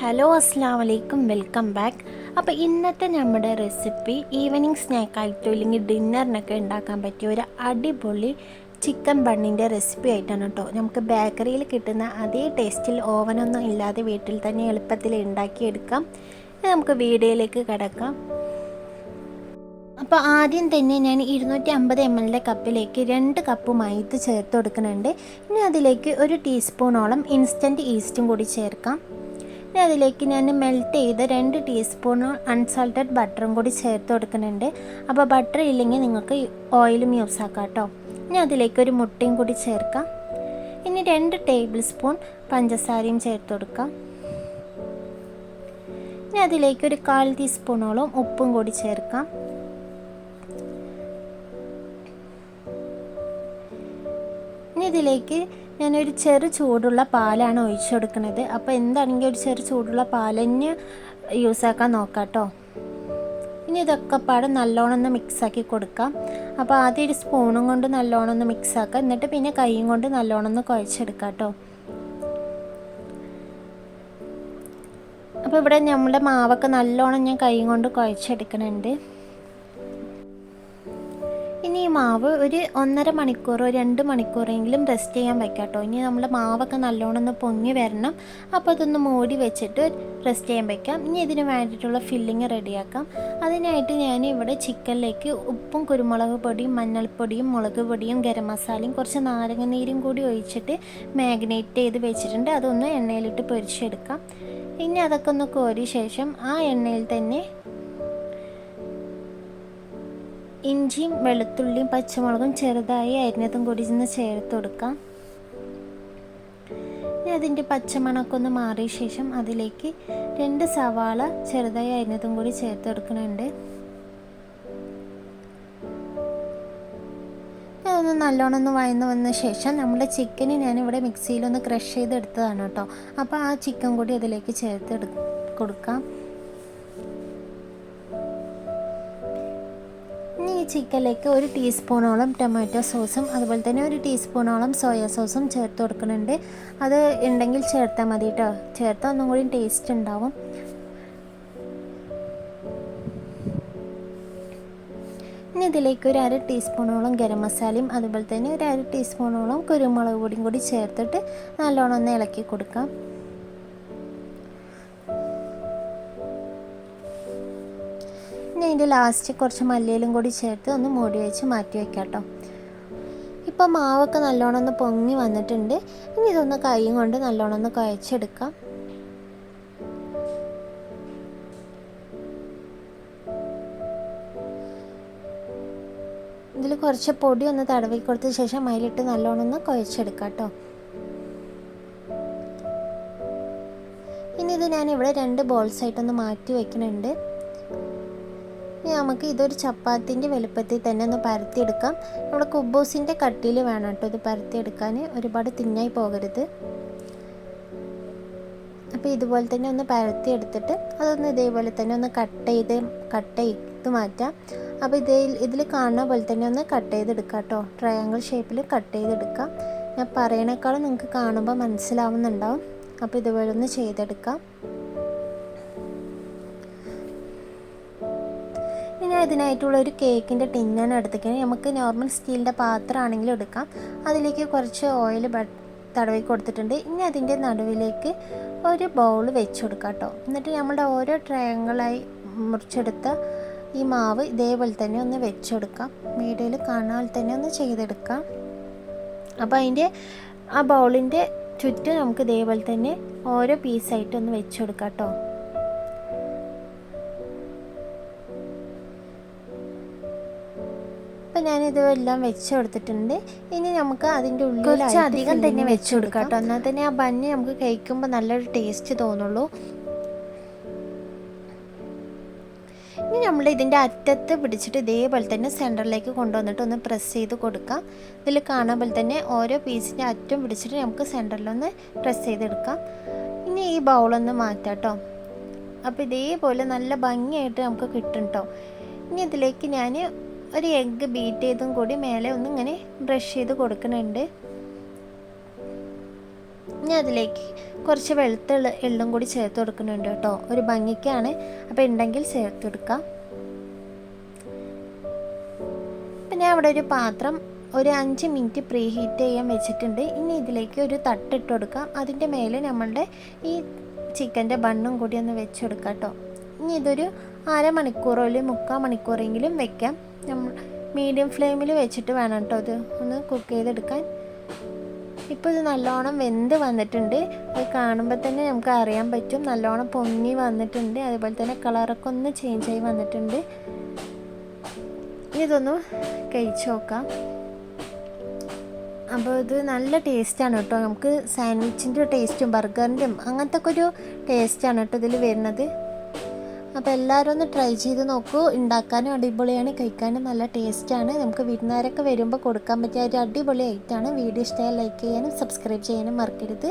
Hello അസ്സാം വലൈക്കും welcome back അപ്പോൾ ഇന്നത്തെ നമ്മുടെ റെസിപ്പി ഈവനിങ് സ്നാക്കായിട്ടോ ഇല്ലെങ്കിൽ ഡിന്നറിനൊക്കെ ഉണ്ടാക്കാൻ പറ്റിയ ഒരു അടിപൊളി ചിക്കൻ ബണ്ണിന്റെ റെസിപ്പി ആയിട്ടാണ് കേട്ടോ. നമുക്ക് ബേക്കറിയിൽ കിട്ടുന്ന അതേ ടേസ്റ്റിൽ ഓവനൊന്നും ഇല്ലാതെ വീട്ടിൽ തന്നെ എളുപ്പത്തിൽ ഉണ്ടാക്കിയെടുക്കാം. നമുക്ക് വീഡിയോയിലേക്ക് കിടക്കാം. അപ്പോൾ ആദ്യം തന്നെ ഞാൻ ഇരുന്നൂറ്റി അമ്പത് എം എല്ലിന്റെ കപ്പിലേക്ക് രണ്ട് കപ്പ് മൈത്ത് ചേർത്ത് കൊടുക്കുന്നുണ്ട്. ഇനി അതിലേക്ക് ഒരു ടീസ്പൂണോളം ഇൻസ്റ്റന്റ് ഈസ്റ്റും കൂടി ചേർക്കാം. ഇനി അതിലേക്ക് ഞാൻ മെൽറ്റ് ചെയ്ത് രണ്ട് ടീസ്പൂൺ അൺസാൾട്ടഡ് ബട്ടറും കൂടി ചേർത്ത് കൊടുക്കുന്നുണ്ട്. അപ്പോൾ ബട്ടർ ഇല്ലെങ്കിൽ നിങ്ങൾക്ക് ഓയിലും യൂസ് ആക്കാം കേട്ടോ. ഇനി അതിലേക്ക് ഒരു മുട്ടയും കൂടി ചേർക്കാം. ഇനി രണ്ട് ടേബിൾ സ്പൂൺ പഞ്ചസാരയും ചേർത്ത് കൊടുക്കാം. ഇനി അതിലേക്ക് ഒരു കാൽ ടീസ്പൂണോളം ഉപ്പും കൂടി ചേർക്കാം. ഇനി ഇതിലേക്ക് ഞാനൊരു ചെറു ചൂടുള്ള പാലാണ് ഒഴിച്ചു കൊടുക്കുന്നത് അപ്പോൾ എന്താണെങ്കിൽ ഒരു ചെറു ചൂടുള്ള പാലഞ്ഞ് തന്നെ യൂസ് ആക്കാൻ നോക്കാം കേട്ടോ ഇനി ഇതൊക്കെ പാടെ നല്ലോണം ഒന്ന് മിക്സാക്കി കൊടുക്കാം. അപ്പോൾ ആദ്യം ഒരു സ്പൂണും കൊണ്ട് നല്ലോണം ഒന്ന് മിക്സ് ആക്കാം. എന്നിട്ട് പിന്നെ കൈയും കൊണ്ട് നല്ലോണം ഒന്ന് കുഴച്ചെടുക്കാം കേട്ടോ അപ്പോൾ ഇവിടെ നമ്മുടെ മാവൊക്കെ നല്ലോണം ഞാൻ കൈ കൊണ്ട് കുഴച്ചെടുക്കണുണ്ട്. ഇനി ഈ മാവ് ഒരു ഒന്നര മണിക്കൂറോ രണ്ട് മണിക്കൂറെങ്കിലും റെസ്റ്റ് ചെയ്യാൻ വെക്കാം കേട്ടോ ഇനി നമ്മൾ മാവൊക്കെ നല്ലോണം ഒന്ന് പൊങ്ങി വരണം. അപ്പോൾ അതൊന്ന് മൂടി വെച്ചിട്ട് റെസ്റ്റ് ചെയ്യാൻ വെക്കാം. ഇനി ഇതിന് വേണ്ടിയിട്ടുള്ള ഫില്ലിങ് റെഡിയാക്കാം. അതിനായിട്ട് ഞാൻ ഇവിടെ ചിക്കനിലേക്ക് ഉപ്പും കുരുമുളക് പൊടിയും മഞ്ഞൾപ്പൊടിയും മുളക് പൊടിയും ഗരം മസാലയും കുറച്ച് നാരങ്ങ നീരും കൂടി ഒഴിച്ചിട്ട് മാഗ്നേറ്റ് ചെയ്ത് വെച്ചിട്ടുണ്ട്. അതൊന്ന് എണ്ണയിലിട്ട് പൊരിച്ചെടുക്കാം. ഇനി അതൊക്കെ ഒന്ന് കോരിയ ശേഷം ആ എണ്ണയിൽ തന്നെ ഇഞ്ചിയും വെളുത്തുള്ളിയും പച്ചമുളകും ചെറുതായി അരിഞ്ഞതും കൂടി ഇന്ന് ചേർത്ത് കൊടുക്കാം. ഇനി അതിന്റെ പച്ചമണക്കൊന്ന് ഒന്ന് മാറിയ ശേഷം അതിലേക്ക് രണ്ട് സവാള ചെറുതായി അരിഞ്ഞതും കൂടി ചേർത്ത് കൊടുക്കുന്നുണ്ട്. അതൊന്ന് നല്ലോണം ഒന്ന് വഴന്ന് വന്ന ശേഷം നമ്മുടെ ചിക്കന് ഞാനിവിടെ മിക്സിയിലൊന്ന് ക്രഷ് ചെയ്തെടുത്തതാണ് കേട്ടോ. അപ്പോൾ ആ ചിക്കൻ കൂടി അതിലേക്ക് ചേർത്ത് കൊടുക്കാം. ചിക്കനിലേക്ക് ഒരു ടീസ്പൂണോളം ടൊമാറ്റോ സോസും അതുപോലെ തന്നെ ഒരു ടീസ്പൂണോളം സോയ സോസും ചേർത്ത് കൊടുക്കുന്നുണ്ട്. അത് ഉണ്ടെങ്കിൽ ചേർത്താൽ മതി കേട്ടോ ചേർത്താൽ ഒന്നും കൂടി ടേസ്റ്റ് ഉണ്ടാവും. ഇനി ഇതിലേക്ക് ഒരു അര ടീസ്പൂണോളം ഗരം മസാലയും അതുപോലെ തന്നെ ഒരു അര ടീസ്പൂണോളം കുരുമുളക് പൊടിയും കൂടി ചേർത്തിട്ട് നല്ലോണം ഒന്ന് ഇളക്കി കൊടുക്കാം. ഇനി അതിന്റെ ലാസ്റ്റ് കുറച്ച് മല്ലിയിലും കൂടി ചേർത്ത് ഒന്ന് മൂടി വെച്ച് മാറ്റി വെക്കാം കേട്ടോ ഇപ്പോൾ മാവൊക്കെ നല്ലോണം ഒന്ന് പൊങ്ങി വന്നിട്ടുണ്ട്. ഇനി ഇതൊന്ന് കൈയും കൊണ്ട് നല്ലോണം ഒന്ന് കുഴച്ചെടുക്കാം. ഇതിൽ കുറച്ച് പൊടി ഒന്ന് തടവി കൊടുത്ത ശേഷം അതിലിട്ട് നല്ലോണം ഒന്ന് കുഴച്ചെടുക്കാം കേട്ടോ ഇനി ഇത് ഞാൻ ഇവിടെ രണ്ട് ബോൾസ് ആയിട്ടൊന്ന് മാറ്റി വെക്കുന്നുണ്ട്. ഇനി നമുക്ക് ഇതൊരു ചപ്പാത്തിന്റെ വലുപ്പത്തിൽ തന്നെ ഒന്ന് പരത്തിയെടുക്കാം. നമ്മുടെ കുബൂസിന്റെ കട്ടിയിൽ വേണം കേട്ടോ ഇത് പരത്തിയെടുക്കാൻ ഒരുപാട് തിന്നായി പോകരുത്. അപ്പോൾ ഇതുപോലെ തന്നെ ഒന്ന് പരത്തി എടുത്തിട്ട് അതൊന്ന് ഇതേപോലെ തന്നെ ഒന്ന് കട്ട് ചെയ്ത് കട്ട് ചെയ്ത് മാറ്റാം. അപ്പോൾ ഇതേ ഇതിൽ കാണുന്ന പോലെ തന്നെ ഒന്ന് കട്ട് ചെയ്തെടുക്കാം കേട്ടോ. ട്രയാങ്കിൾ ഷേപ്പിൽ കട്ട് ചെയ്തെടുക്കാം. ഞാൻ പറയണേക്കാളും നിങ്ങൾക്ക് കാണുമ്പോൾ മനസ്സിലാവുന്നുണ്ടാവും. അപ്പോൾ ഇതുപോലെ ഒന്ന് ചെയ്തെടുക്കാം. ഇനി ഇതിനായിട്ടുള്ള ഒരു കേക്കിന്റെ ടിന്നാണ് എടുത്തിരിക്കുന്നത് നമുക്ക് നോർമൽ സ്റ്റീലിന്റെ പാത്രമാണെങ്കിലും എടുക്കാം. അതിലേക്ക് കുറച്ച് ഓയിൽ തടവി കൊടുത്തിട്ടുണ്ട്. ഇനി അതിന്റെ നടുവിലേക്ക് ഒരു ബൗൾ വെച്ച് കൊടുക്കാം കേട്ടോ. എന്നിട്ട് നമ്മുടെ ഓരോ ട്രയങ്കിളായി മുറിച്ചെടുത്ത ഈ മാവ് ഇതേപോലെ തന്നെ ഒന്ന് വെച്ചെടുക്കാം വീഡിയോയിൽ കാണാൻ തന്നെ ഒന്ന് ചെയ്തെടുക്കാം. അപ്പോൾ അതിന്റെ ആ ബൗളിന്റെ ചുറ്റും നമുക്ക് ഇതേപോലെ തന്നെ ഓരോ പീസായിട്ട് ഒന്ന് വെച്ചെടുക്കാം കേട്ടോ. അപ്പം ഞാനിത് എല്ലാം വെച്ച് കൊടുത്തിട്ടുണ്ട് ഇനി നമുക്ക് അതിന്റെ ഉള്ളിൽ കുറച്ച് അധികം തന്നെ വെച്ച് കൊടുക്കാം. കേട്ടോ എന്നാൽ തന്നെ ആ ബഞ്ഞി നമുക്ക് കഴിക്കുമ്പോൾ നല്ലൊരു ടേസ്റ്റ് തോന്നുള്ളൂ. ഇനി നമ്മൾ ഇതിന്റെ അറ്റത്ത് പിടിച്ചിട്ട് ഇതേപോലെ തന്നെ സെന്ററിലേക്ക് കൊണ്ടുവന്നിട്ട് ഒന്ന് പ്രസ് ചെയ്ത് കൊടുക്കാം. ഇതിൽ കാണാൻ പോലെ തന്നെ ഓരോ പീസിന്റെ അറ്റം പിടിച്ചിട്ട് നമുക്ക് സെന്ററിലൊന്ന് പ്രസ് ചെയ്തെടുക്കാം. ഇനി ഈ ബൗളൊന്ന് മാറ്റാം കേട്ടോ അപ്പോൾ ഇതേപോലെ നല്ല ഭംഗിയായിട്ട് നമുക്ക് കിട്ടും കേട്ടോ ഇനി ഇതിലേക്ക് ഞാൻ ഒരു എഗ്ഗ് ബീറ്റ് ചെയ്തും കൂടി മേലെ ഒന്ന് ഇങ്ങനെ ബ്രഷ് ചെയ്ത് കൊടുക്കുന്നുണ്ട്. ഇനി അതിലേക്ക് കുറച്ച് വെളുത്ത എള്ള് കൂടി ചേർത്ത് കൊടുക്കുന്നുണ്ട് കേട്ടോ. ഒരു ഭംഗിക്കാണ്. അപ്പോൾ ഉണ്ടെങ്കിൽ ചേർത്ത് കൊടുക്കാം. അപ്പം ഞാൻ അവിടെ ഒരു പാത്രം ഒരു അഞ്ച് മിനിറ്റ് പ്രീ ഹീറ്റ് ചെയ്യാൻ വെച്ചിട്ടുണ്ട്. ഇനി ഇതിലേക്ക് ഒരു തട്ടിട്ട് കൊടുക്കാം. അതിന്റെ മേലെ നമ്മളുടെ ഈ ചിക്കന്റെ ബണ്ണും കൂടി ഒന്ന് വെച്ച് കൊടുക്കാം കേട്ടോ. ഇനി ഇതൊരു അരമണിക്കൂറോ അല്ലെങ്കിൽ മുക്കാൽ മണിക്കൂറെങ്കിലും വെക്കാം. നമ്മൾ മീഡിയം ഫ്ലെയിമിൽ വെച്ചിട്ട് വേണം കേട്ടോ അത് ഒന്ന് കുക്ക് ചെയ്തെടുക്കാൻ. ഇപ്പോൾ ഇത് നല്ലോണം വെന്ത് വന്നിട്ടുണ്ട്. അത് കാണുമ്പോൾ തന്നെ നമുക്ക് അറിയാൻ പറ്റും. നല്ലോണം പൊങ്ങി വന്നിട്ടുണ്ട്. അതുപോലെ തന്നെ കളറൊക്കെ ഒന്ന് ചേഞ്ച് ആയി വന്നിട്ടുണ്ട്. ഇതൊന്ന് കഴിച്ച് നോക്കാം. അപ്പോൾ ഇത് നല്ല ടേസ്റ്റാണ് കേട്ടോ നമുക്ക് സാൻഡ്വിച്ചിന്റെ ടേസ്റ്റും ബർഗറിന്റെയും അങ്ങനത്തെ ഒക്കെ ഒരു ടേസ്റ്റാണ് കേട്ടോ ഇതിൽ വരുന്നത്. അപ്പോൾ എല്ലാവരും ഒന്ന് ട്രൈ ചെയ്ത് നോക്കൂ. ഉണ്ടാക്കാനും അടിപൊളിയാണ് കഴിക്കാനും നല്ല ടേസ്റ്റാണ് നമുക്ക് വിരുന്നുകാരൊക്കെ വരുമ്പോൾ കൊടുക്കാൻ പറ്റിയ ഒരു അടിപൊളി ഐറ്റമാണ് വീഡിയോ ഇഷ്ടമായ ലൈക്ക് ചെയ്യാനും സബ്സ്ക്രൈബ് ചെയ്യാനും മറക്കരുത്.